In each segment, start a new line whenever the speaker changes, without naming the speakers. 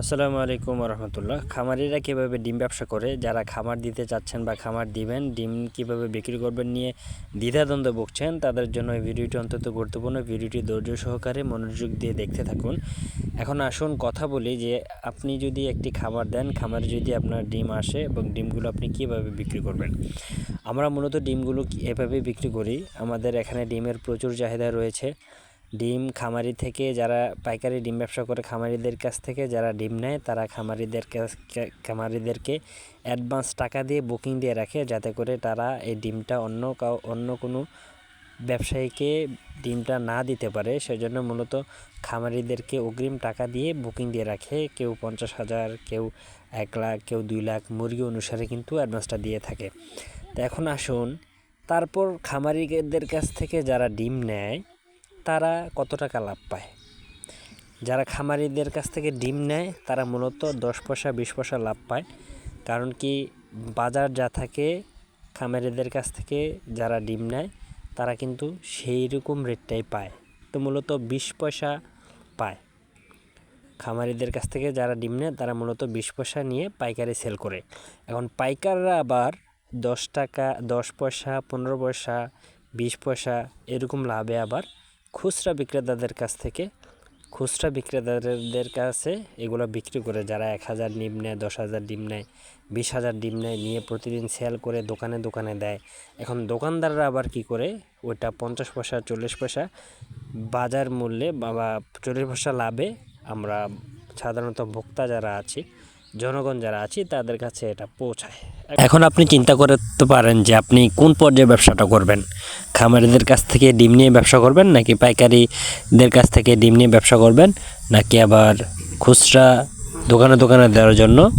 আসসালামু আলাইকুম রহমতুল্লাহ খামারিরা কীভাবে ডিম ব্যবসা করে? যারা খামার দিতে চাচ্ছেন বা খামার দিবেন, ডিম কীভাবে বিক্রি করবেন নিয়ে দ্বিধাদ্বন্দ্বে ভুগছেন, তাদের জন্য এই ভিডিওটি অন্তত গুরুত্বপূর্ণ। ভিডিওটি ধৈর্য সহকারে মনোযোগ দিয়ে দেখতে থাকুন। এখন আসুন কথা বলি যে, আপনি যদি একটি খাবার দেন, খামারে যদি আপনার ডিম আসে এবং ডিমগুলো আপনি কীভাবে বিক্রি করবেন? আমরা মূলত ডিমগুলো এভাবে বিক্রি করি। আমাদের এখানে ডিমের প্রচুর চাহিদা রয়েছে। ডিম খামারি থেকে যারা পাইকারি ডিম ব্যবসা করে খামারিদের কাছ থেকে যারা ডিম নেয়, তারা খামারিদের কাছ- খামারিদেরকে অ্যাডভান্স টাকা দিয়ে বুকিং দিয়ে রাখে যাতে করে তারা এই ডিমটা অন্য কাউ, অন্য কোনো ব্যবসায়ীকে ডিমটা না দিতে পারে। সেজন্য মূলত খামারিদেরকে অগ্রিম টাকা দিয়ে বুকিং দিয়ে রাখে। কেউ পঞ্চাশ হাজার, কেউ এক লাখ, কেউ দুই লাখ মুরগি অনুসারে কিন্তু অ্যাডভান্সটা দিয়ে থাকে। তো এখন আসুন, তারপর খামারিদের কাছ থেকে যারা ডিম নেয় তারা কত টাকা লাভ পায়? যারা খামারিদের কাছ থেকে ডিম নেয়, তারা মূলত দশ পয়সা, বিশ পয়সা লাভ পায়। কারণ কি, বাজার যা থাকে খামারিদের কাছ থেকে যারা ডিম নেয়, তারা কিন্তু সেই রকম রেটটাই পায়। তো মূলত বিশ পয়সা পায়। খামারিদের কাছ থেকে যারা ডিম নেয়, তারা মূলত বিশ পয়সা নিয়ে পাইকারি সেল করে। এখন পাইকাররা আবার দশ টাকা, দশ পয়সা, পনেরো পয়সা, বিশ পয়সা এরকম লাভে আবার খুচরা বিক্রেতাদের কাছ থেকে, খুচরা বিক্রেতাদের কাছে এগুলো বিক্রি করে যারা এক হাজার ডিম নেয়, দশ হাজার ডিম নেয়, বিশ হাজার ডিম নেয়, নিয়ে প্রতিদিন সেল করে দোকানে দোকানে দেয়। এখন দোকানদাররা আবার কি করে? ওইটা পঞ্চাশ পয়সা, চল্লিশ পয়সা বাজার মূল্যে বা চল্লিশ পয়সা লাভে আমরা সাধারণত ভোক্তা যারা আছি জনগণ যারা আছি, তাদের কাছে এটা পৌঁছায়। এখন আপনি চিন্তা করতে পারেন যে আপনি কোন পর্যায়ে ব্যবসাটা করবেন? খামারিদের কাছ থেকে ডিম নিয়ে ব্যবসা করবেন, নাকি পাইকারিদের কাছ থেকে ডিম নিয়ে ব্যবসা করবেন, নাকি আবার খুচরা দোকানে দোকানে দেওয়ার জন্য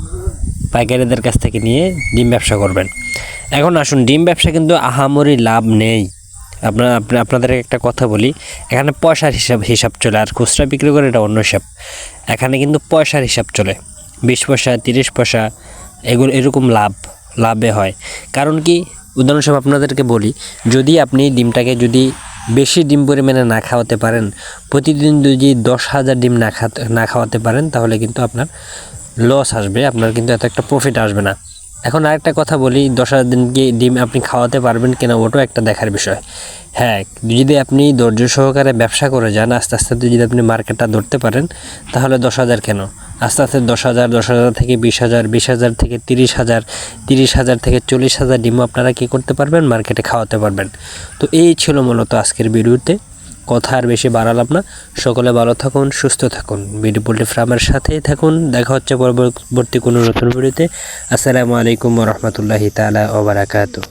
পাইকারিদের কাছ থেকে নিয়ে ডিম ব্যবসা করবেন? এখন আসুন, ডিম ব্যবসা কিন্তু আহামরি লাভ নেই। আপনার, আপনা- আপনাদের একটা কথা বলি, এখানে পয়সার হিসাব হিসাব চলে, আর খুচরা বিক্রি করে এটা অন্য হিসাব। এখানে কিন্তু পয়সার হিসাব চলে। বিশ পয়সা, তিরিশ পয়সা, এগুলো এরকম লাভ, লাভে হয়। কারণ কি? উদাহরণস্বরূপ আপনাদেরকে বলি, যদি আপনি ডিমটাকে যদি বেশি ডিম পরিমাণে না খাওয়াতে পারেন, প্রতিদিন যদি দশ হাজার ডিম না খাতে, না খাওয়াতে পারেন, তাহলে কিন্তু আপনার লস আসবে, আপনার কিন্তু এত একটা প্রফিট আসবে না। এখন আরেকটা কথা বলি, দশ হাজার দিন কি ডিম আপনি খাওয়াতে পারবেন কিনা, ওটাও একটা দেখার বিষয়। হ্যাঁ যদি আপনি ধৈর্য সহকারে ব্যবসা করে যান, আস্তে আস্তে যদি আপনি মার্কেটটা ধরতে পারেন, তাহলে দশ হাজার কেন? আস্তে আস্তে দশ হাজার দশ হাজার থেকে বিশ হাজার বিশ হাজার থেকে তিরিশ হাজার তিরিশ হাজার থেকে চল্লিশ হাজার ডিমও আপনারা কী করতে পারবেন? মার্কেটে খাওয়াতে পারবেন। তো এই ছিল মূলত আজকের ভিডিওতে। কথা আর বেশি বাড়ালাম না। সকলে ভালো থাকুন, সুস্থ থাকুন। বিডি পোল্ট্রি ফার্মের সাথেই থাকুন। দেখা হচ্ছে পরবর্তী কোনো নতুন ভিডিওতে। আসসালামু আলাইকুম রহমতুল্লাহি তালা ওবরাকাতু